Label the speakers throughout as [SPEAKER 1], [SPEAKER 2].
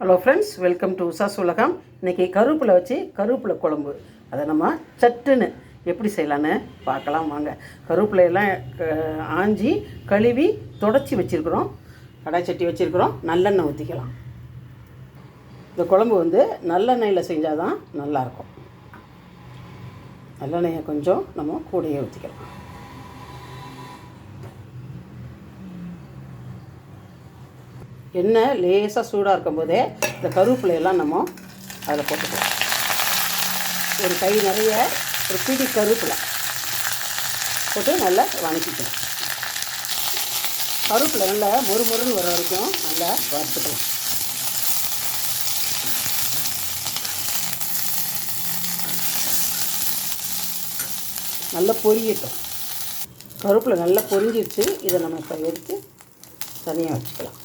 [SPEAKER 1] Hello friends welcome to Usha's உலகம் இன்றைக்கி கருவேப்பிலை வச்சு கருவேப்பிலை குழம்பு. அதை நம்ம சட்டுன்னு எப்படி செய்யலான்னு பார்க்கலாம் வாங்க. கருவேப்பிலையெல்லாம் ஆஞ்சி கழுவி தொடச்சி வச்சுருக்குறோம். கடாய் சட்டி வச்சுருக்குறோம். நல்லெண்ணெய் ஊற்றிக்கலாம் இந்த குழம்பு வந்து நல்லெண்ணெயில் செஞ்சால் தான் நல்லாயிருக்கும். நல்லெண்ணெயை கொஞ்சம் நம்ம கூடையே ஊற்றிக்கலாம் எண்ணெய் லேசாக சூடாக இருக்கும்போதே இந்த கருவேப்பிலையெல்லாம் நம்ம அதில் போட்டுக்கலாம். ஒரு கை நிறைய ஒரு பிடி கருவேப்பிலை போட்டு நல்லா வணக்கிக்கலாம். கருவேப்பிலை நல்லா மொறு மொறுன்னு வர வரைக்கும் நல்லா வறுத்துக்கலாம். நல்லா பொரியட்டும். கருவேப்பிலை நல்லா பொரிஞ்சிருச்சு. இதை நம்ம இப்போ எடுத்து தனியாக வச்சுக்கலாம்.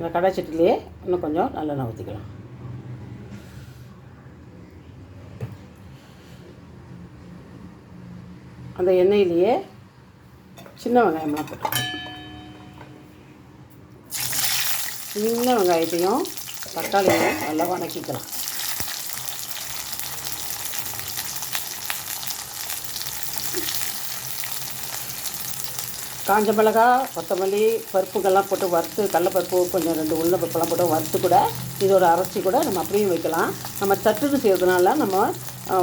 [SPEAKER 1] இந்த கடை சட்டிலேயே இன்னும் கொஞ்சம் நல்லெண்ணெய் ஊற்றிக்கலாம். அந்த எண்ணெயிலேயே சின்ன வெங்காயம்லாம் போட்டுக்கலாம். சின்ன வெங்காயத்தையும் தக்காளியும் நல்லா வணக்கிக்கலாம் காஞ்ச மிளகா கொத்தமல்லி பருப்புகள்லாம் போட்டு வறுத்து கடலப்பருப்பு கொஞ்சம் ரெண்டு உளுந்த பருப்பெல்லாம் போட்டு வறுத்து கூட இதோட அரைச்சி கூட நம்ம அப்படியும் வைக்கலாம். நம்ம சட்டுன்னு செய்கிறதுனால நம்ம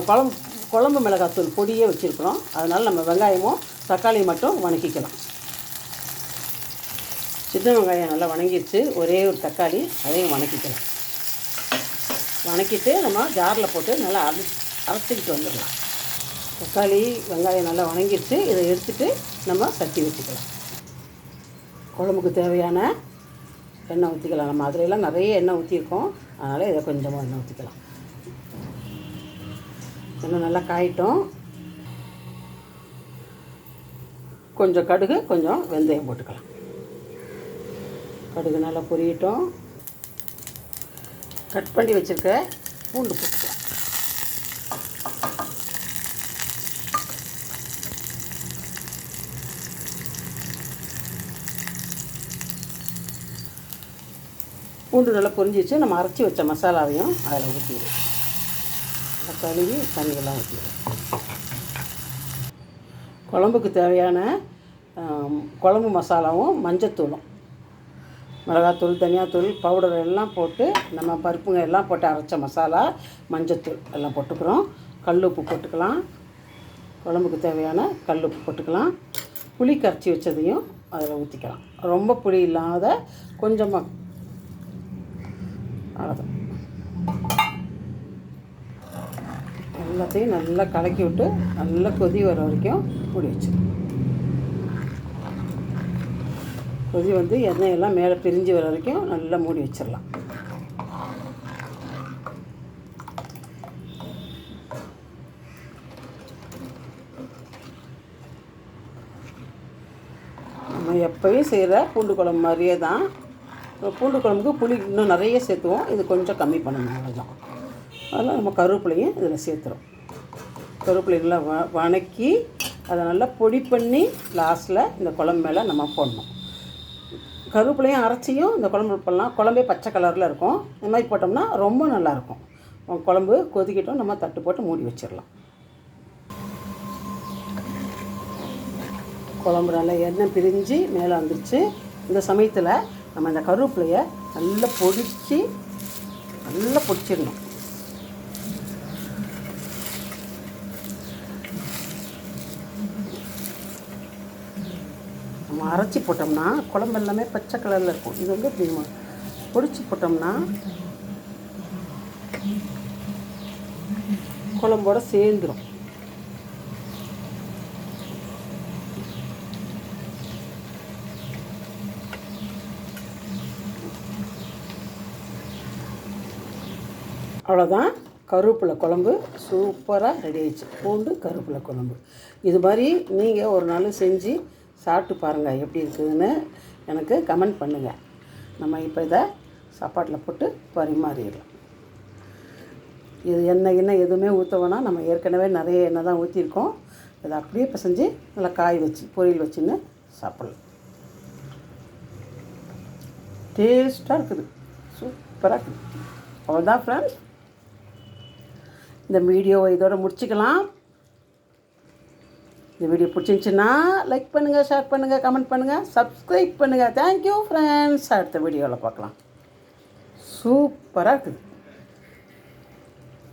[SPEAKER 1] குழம்பு குழம்பு மிளகாத்தூள் பொடியே வச்சுருக்குறோம். அதனால் நம்ம வெங்காயமும் தக்காளியும் மட்டும் வணக்கிக்கலாம். சின்ன வெங்காயம் நல்லா வணங்கிடுச்சு. ஒரே ஒரு தக்காளி அதையும் வணக்கிக்கலாம். வணக்கிட்டு நம்ம ஜாரில் போட்டு நல்லா அரை அரைச்சிக்கிட்டு வந்துடலாம். தக்காளி வெங்காயம் நல்லா வணங்கிடுச்சு. இதை எடுத்துட்டு நம்ம சட்டி வச்சுக்கலாம் குழம்புக்கு தேவையான எண்ணெய் ஊற்றிக்கலாம் நம்ம அதுலலாம் நிறைய எண்ணெய் ஊற்றிருக்கோம் அதனால் இதை கொஞ்சமாக எண்ணெய் ஊற்றிக்கலாம் எண்ணெய் நல்லா காயிட்டும். கொஞ்சம் கடுகு கொஞ்சம் வெந்தயம் போட்டுக்கலாம். கடுகு நல்லா பொரியட்டும். கட் பண்ணி வச்சுருக்க பூண்டு போட்டுக்கலாம். பூண்டு நல்லா பொரிஞ்சிச்சு. நம்ம அரைச்சி வச்ச மசாலாவையும் அதில் ஊற்றிடுவோம் நல்லா கழுவி தண்ணியெல்லாம் ஊற்றிடுவோம் குழம்புக்கு தேவையான குழம்பு மசாலாவும் மஞ்சத்தூளும். மிளகாத்தூள் தனியாத்தூள் பவுடர் எல்லாம் போட்டு நம்ம பருப்புங்க எல்லாம் போட்டு அரைச்ச மசாலா மஞ்சத்தூள் எல்லாம் போட்டுக்கிறோம். கல் உப்பு போட்டுக்கலாம். குழம்புக்கு தேவையான கல் உப்பு போட்டுக்கலாம். புளி கரைச்சி வச்சதையும் அதில் ஊற்றிக்கலாம் ரொம்ப புளி இல்லாத கொஞ்சமாக அவ்வளோதான் எல்லாத்தையும் நல்லா கலக்கி விட்டு நல்லா கொதி வர வரைக்கும் மூடி வச்சிடலாம் கொதி வந்து எண்ணெய் எல்லாம் மேலே பிரிஞ்சு வர வரைக்கும் நல்லா மூடி வச்சிடலாம் நம்ம எப்பயும் செய்கிற பூண்டு குழம்பு மாதிரியே தான் பூண்டு குழம்புக்கு புளி இன்னும் நிறைய சேர்த்துவோம். இது கொஞ்சம் கம்மி பண்ணணும் அவ்வளோதான் அதெல்லாம் நம்ம கருவேப்பிலையும் இதில் சேர்த்துறோம். கருவேப்பிலை நல்லா வ வணக்கி அதை நல்லா பொடி பண்ணி லாஸ்ட்டில் இந்த குழம்பு மேலே நம்ம போடணும். கருவேப்பிலையும் அரைச்சியும் இந்த குழம்பு பண்ணலாம் குழம்பே பச்சை கலரில் இருக்கும். இந்த மாதிரி போட்டோம்னா ரொம்ப நல்லாயிருக்கும் குழம்பு கொதிக்கிட்டோம் நம்ம தட்டு போட்டு மூடி வச்சிடலாம். குழம்பு நல்லா எண்ணெய் பிரிஞ்சு மேலே வந்துருச்சு. இந்த சமயத்தில் நம்ம இந்த கருவேப்பிலையை நல்லா பொடிச்சு நல்லா பொடிச்சிடணும் நம்ம அரைச்சி போட்டோம்னா குழம்பு எல்லாமே பச்சை கலரில் இருக்கும். இது வந்து இப்படி பொடிச்சு போட்டோம்னா குழம்போட சேர்ந்துடும் அவ்வளோதான் கருவேப்பிலை குழம்பு சூப்பராக ரெடி ஆயிடுச்சு. பூண்டு கருவேப்பிலை குழம்பு. இது மாதிரி நீங்கள் ஒரு நாள் செஞ்சு சாப்பிட்டு பாருங்கள் எப்படி இருக்குதுன்னு எனக்கு கமெண்ட் பண்ணுங்கள் நம்ம இப்போ இதை சாப்பாட்டில் போட்டு பரிமாறிடலாம். இது எண்ணெய் எண்ணெய் எதுவுமே ஊற்ற நம்ம ஏற்கனவே நிறைய எண்ணெய் தான் ஊற்றிருக்கோம் இதை அப்படியே பிசைஞ்சு நல்லா காய் வச்சு பொரியல் வச்சுன்னு சாப்பிட்லாம். டேஸ்ட்டாக இருக்குது. சூப்பராக இருக்குது. அவ்வளோதான் ஃப்ரெண்ட்ஸ் இந்த வீடியோவை இதோட முடிச்சுக்கலாம். இந்த வீடியோ பிடிச்சிருந்துச்சின்னா லைக் பண்ணுங்கள் ஷேர் பண்ணுங்கள் கமெண்ட் பண்ணுங்கள் சப்ஸ்கிரைப் பண்ணுங்கள் தேங்க்யூ ஃப்ரெண்ட்ஸ் அடுத்த வீடியோவில் பார்க்கலாம். சூப்பராக இருக்குது.